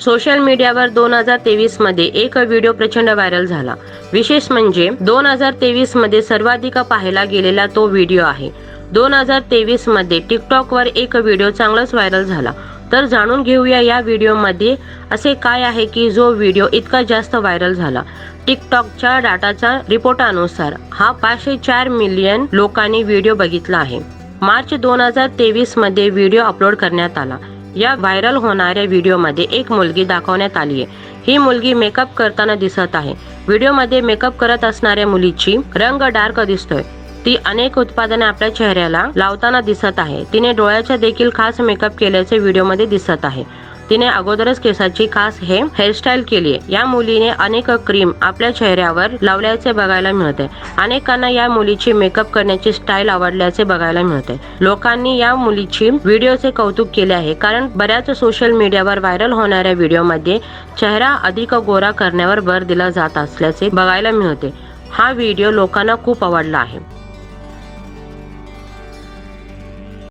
Social मीडियावर दोन हजार तेवीसमध्ये एक व्हिडिओ प्रचंड व्हायरल झाला. विशेष म्हणजे दोन हजार तेवीसमध्ये सर्वाधिक पाहायला गेलेला तो व्हिडिओ आहे. दोन हजार तेवीसमध्ये टिकटॉकवर एक व्हिडिओ चांगलाच व्हायरल झाला. तर जाणून घेऊया या व्हिडिओमध्ये असे काय आहे की जो व्हिडिओ इतका जास्त व्हायरल झाला. टिकटॉकच्या डाटाच्या रिपोर्टानुसार हा पाचशे चार मिलियन लोकांनी व्हिडिओ बघितला आहे. मार्च दोन हजार तेवीसमध्ये व्हिडिओ अपलोड करण्यात आला. या व्हायरल होणाऱ्या व्हिडिओमध्ये एक मुलगी दाखवण्यात आली आहे ही मुलगी मेकअप करताना दिसत आहे. व्हिडिओमध्ये मेकअप करत असणाऱ्या मुलीची रंग डार्क दिसतोय. ती अनेक उत्पादने आपल्या चेहऱ्याला लावताना दिसत आहे. तिने डोळ्याचा देखील खास मेकअप केल्याचे व्हिडिओमध्ये दिसत आहे. तिने अगोदरच केसाची खास हे हेअरस्टाईल केली आहे. या मुलीने अनेक क्रीम आपल्या चेहऱ्यावर लावल्याचे बघायला मिळते. अनेकांना या मुलीची मेकअप करण्याची स्टाईल आवडल्याचे बघायला मिळते. लोकांनी या मुलीची व्हिडिओचे कौतुक केले आहे कारण बऱ्याच सोशल मीडियावर व्हायरल होणाऱ्या व्हिडिओमध्ये चेहरा अधिक गोरा करण्यावर भर दिला जात असल्याचे बघायला मिळते. हा व्हिडिओ लोकांना खूप आवडला आहे.